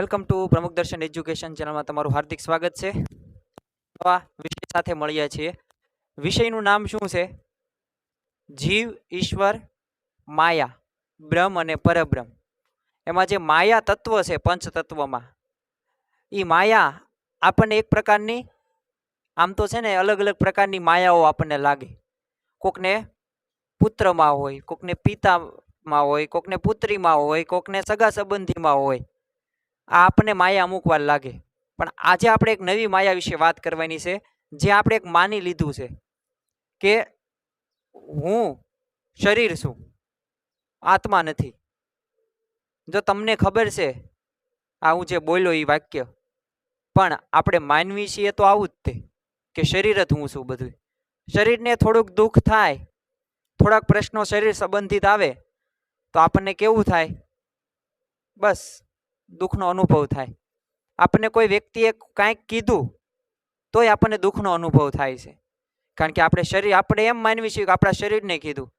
Welcome to પ્રમુખ દર્શન education ચેનલમાં તમારું હાર્દિક સ્વાગત છે. નવા વિષય સાથે મળ્યા છીએ. વિષયનું નામ શું છે? જીવ, ઈશ્વર, માયા, બ્રહ્મ અને પરબ્રહ્મ. એમાં જે માયા તત્વ છે પંચતત્વમાં એ માયા આપણને એક પ્રકારની, આમ તો છે ને અલગ અલગ પ્રકારની માયાઓ આપણને લાગે. કોકને પુત્રમાં હોય, કોકને પિતામાં હોય, કોકને પુત્રીમાં હોય, કોકને સગા સંબંધીમાં હોય. આ આપણને માયા અમુક વાર લાગે. પણ આજે આપણે એક નવી માયા વિશે વાત કરવાની છે, જે આપણે એક માની લીધું છે કે હું શરીર છું, આત્મા નથી. જો તમને ખબર છે, આ હું જે બોલ્યો એ વાક્ય, પણ આપણે માનવી છીએ તો આવું જ તે, કે શરીર જ હું છું બધું. શરીરને થોડુંક દુઃખ થાય, થોડાક પ્રશ્નો શરીર સંબંધિત આવે, તો આપણને કેવું થાય? બસ. દુઃખનો અનુભવ થાય. આપણને કોઈ વ્યક્તિએ કાંઈક કીધું, તોય આપણને દુઃખનો અનુભવ થાય છે. કારણ કે આપણે શરીર, આપણે એમ માનવી છીએ કે આપણા શરીરને કીધું.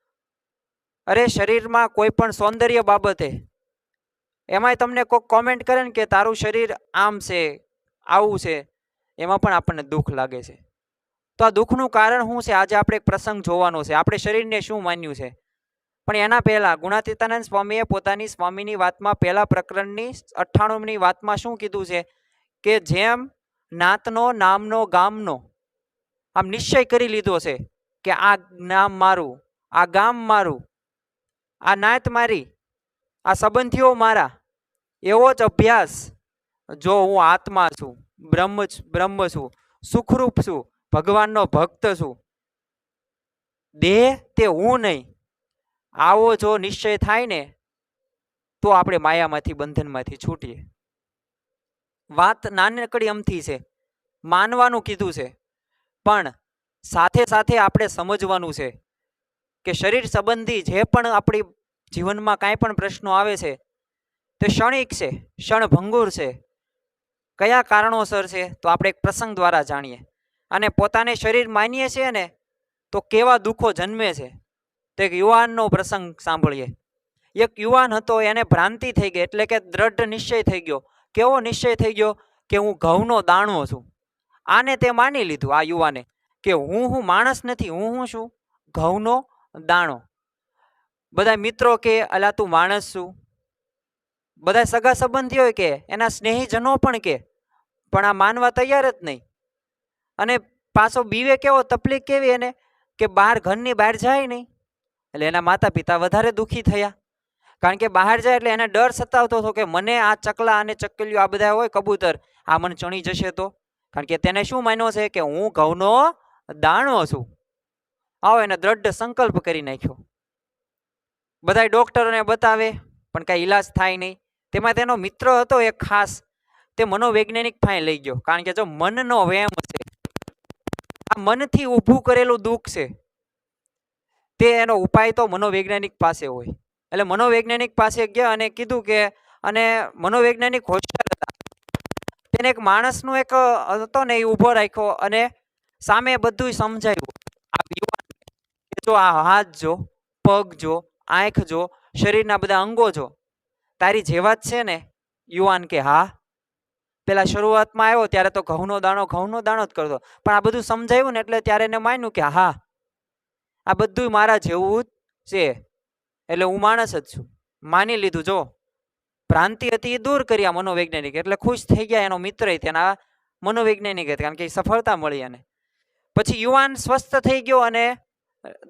અરે, શરીરમાં કોઈ પણ સૌંદર્ય બાબતે, એમાંય તમને કોઈક કોમેન્ટ કરે ને કે તારું શરીર આમ છે, આવું છે, એમાં પણ આપણને દુઃખ લાગે છે. તો આ દુઃખનું કારણ શું છે? આજે આપણે એક પ્રસંગ જોવાનો છે. આપણે શરીરને શું માન્યું છે? પણ એના પહેલાં ગુણાતીતાનંદ સ્વામીએ પોતાની સ્વામીની વાતમાં પહેલા પ્રકરણની અઠ્ઠાણુંની વાતમાં શું કીધું છે? કે જેમ નાતનો નામનો ગામનો, આમ નિશ્ચય કરી લીધો છે કે આ નામ મારું, આ ગામ મારું, આ નાત મારી, આ સંબંધીઓ મારા, એવો જ અભ્યાસ જો હું આત્મા છું, બ્રહ્મ બ્રહ્મ છું, સુખરૂપ છું, ભગવાનનો ભક્ત છું. દેહ તે હું નહીં. આવો જો નિશ્ચય થાય ને, તો આપણે માયામાંથી, બંધનમાંથી છૂટીએ. વાત નાનકડી અમથી છે, માનવાનું કીધું છે, પણ સાથે સાથે આપણે સમજવાનું છે કે શરીર સંબંધી જે પણ આપણી જીવનમાં કાંઈ પણ પ્રશ્નો આવે છે, તે ક્ષણિક છે, ક્ષણભંગુર છે. કયા કારણોસર છે, તો આપણે એક પ્રસંગ દ્વારા જાણીએ. અને પોતાને શરીર માનીએ છીએ ને, તો કેવા દુઃખો જન્મે છે તો એક યુવાનનો પ્રસંગ સાંભળીએ. એક યુવાન હતો, એને ભ્રાંતિ થઈ ગઈ, એટલે કે દ્રઢ નિશ્ચય થઈ ગયો. કેવો નિશ્ચય થઈ ગયો? કે હું ઘઉંનો દાણો છું. આને તે માની લીધું, આ યુવાને, કે હું હું માણસ નથી, હું હું છું? ઘઉંનો દાણો. બધા મિત્રો કે, અલા, તું માણસ છું. બધા સગા સંબંધીઓ કે, એના સ્નેહીજનો પણ કે, પણ આ માનવા તૈયાર જ નહીં. અને પાછો બીવે કેવો, તકલીફ કેવી એને? કે બહાર ઘરની બહાર જાય નહીં. એટલે એના માતા પિતા વધારે દુઃખી થયા. કારણ કે બહાર જાય એટલે એને ડર સતાવતો હતો કે મને આ ચકલા અને ચકલીઓ આ બધા હોય કબૂતર, આ મને ચણી જશે તો. કારણ કે તેને શું માન્યો છે કે હું ઘઉંનો દાણો છું. આવો એને દ્રઢ સંકલ્પ કરી નાખ્યો. બધાય ડોક્ટરોને બતાવે, પણ કાંઈ ઈલાજ થાય નહીં. તેમાં તેનો મિત્ર હતો એક ખાસ, તે મનોવૈજ્ઞાનિક ફાઈ લઈ ગયો. કારણ કે જો મનનો વેમ છે આ મનથી ઊભું કરેલું દુઃખ છે. તે એનો ઉપાય તો મનોવૈજ્ઞાનિક પાસે હોય. એટલે મનોવૈજ્ઞાનિક પાસે ગયા અને કીધું કે, અને મનોવૈજ્ઞાનિક હોશિયાર હતા. તેને એક માણસનું એક હતો ને એ ઊભો રાખ્યો અને સામે બધું સમજાવ્યું આ યુવાન જો આ હાથ જો, પગ જો, આંખ જો, શરીરના બધા અંગો જો, તારી જેવા જ છે ને? યુવાન કે, હા. પેલા શરૂઆતમાં આવ્યો, ત્યારે તો ઘઉંનો દાણો ઘઉંનો દાણો જ કરતો. પણ આ બધું સમજાવ્યું ને એટલે ત્યારે એને માન્યું કે, હા આ બધું મારા જેવું જ છે. એટલે હું માણસ જ છું. માની લીધું, જો. ભ્રાંતિ હતી એ દૂર કરી આ મનોવૈજ્ઞાનિક. એટલે ખુશ થઈ ગયા એનો મિત્ર તેના મનોવૈજ્ઞાનિક હતા કારણ કે સફળતા મળી એને. પછી યુવાન સ્વસ્થ થઈ ગયો અને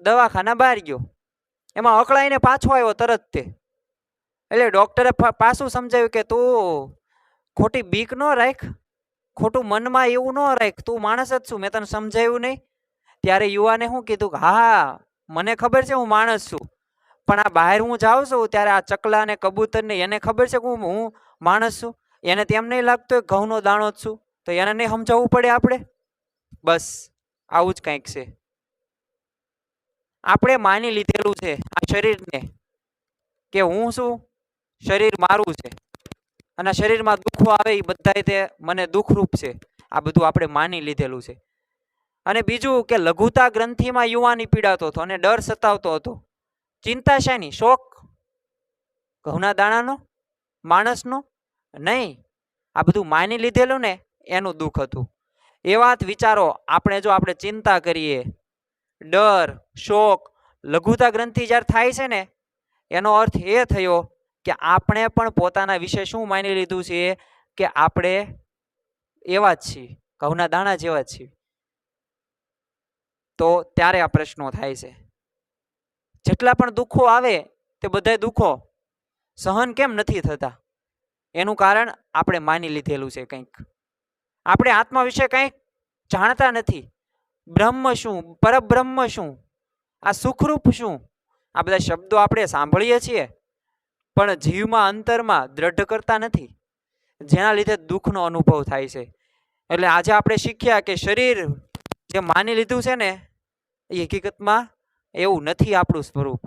દવાખાના બહાર ગયો. એમાં અકળાઈને પાછો આવ્યો તરત તે. એટલે ડૉક્ટરે પાછું સમજાવ્યું કે તું ખોટી બીક ન રાખ. ખોટું મનમાં એવું ન રાખ. તું માણસ જ છું. મેં તને સમજાવ્યું નહીં. ત્યારે યુવાને શું કીધું કે, હા મને ખબર છે હું માણસ છું. પણ આ બહાર હું જાઉં છું ત્યારે આ ચકલા ને કબૂતર ને એને ખબર છે કે હું હું માણસ છું. એને તેમ નહીં લાગતું કે ઘઉંનો દાણો જ છું. તો એને નહીં સમજાવવું પડે આપણે? બસ, આવું જ કંઈક છે. આપણે માની લીધેલું છે આ શરીરને કે હું શું શરીર મારું છે. અને શરીરમાં દુઃખો આવે એ બધાય તે મને દુઃખરૂપ છે. આ બધું આપણે માની લીધેલું છે. અને બીજું કે લઘુતા ગ્રંથિમાં યુવાની પીડાતો હતો અને ડર સતાવતો હતો. ચિંતા શેની શોખ ઘઉંના દાણાનો? માણસનો? નહીં. આ બધું માની લીધેલું ને એનું દુઃખ હતું. એવા વાત વિચારો, આપણે જો આપણે ચિંતા કરીએ, ડર, શોક, લઘુતા ગ્રંથિ જ્યારે થાય છે ને, એનો અર્થ એ થયો કે આપણે પણ પોતાના વિશે શું માની લીધું છે કે આપણે એવા જ છીએ, ઘઉંના દાણા જેવા જ છીએ. તો ત્યારે આ પ્રશ્નો થાય છે. જેટલા પણ દુઃખો આવે તે બધા દુઃખો સહન કેમ નથી થતા? એનું કારણ આપણે માની લીધેલું છે કંઈક. આપણે આત્મા વિશે કંઈક જાણતા નથી. બ્રહ્મ શું? પરબ્રહ્મ શું? આ સુખરૂપ શું? આ બધા શબ્દો આપણે સાંભળીએ છીએ, પણ જીવમાં અંતરમાં દ્રઢ કરતા નથી. જેના લીધે દુઃખનો અનુભવ થાય છે. એટલે આજે આપણે શીખ્યા કે શરીર જે માની લીધું છે ને એ હકીકતમાં એવું નથી આપણું સ્વરૂપ.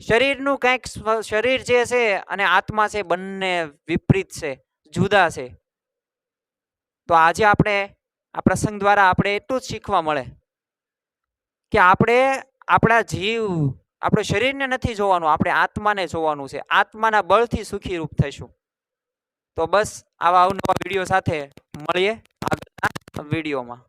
શરીરનું કંઈક શરીર જે છે અને આત્મા છે બંને વિપરીત છે, જુદા છે. તો આજે આપણે આ પ્રસંગ દ્વારા આપણે એટલું જ શીખવા મળે કે આપણે આપણા જીવ, આપણે શરીરને નથી જોવાનું, આપણે આત્માને જોવાનું છે. આત્માના બળથી સુખી રૂપ થઈશું. તો બસ આવા અવનવા વીડિયો સાથે મળીએ આગળના વિડીયોમાં.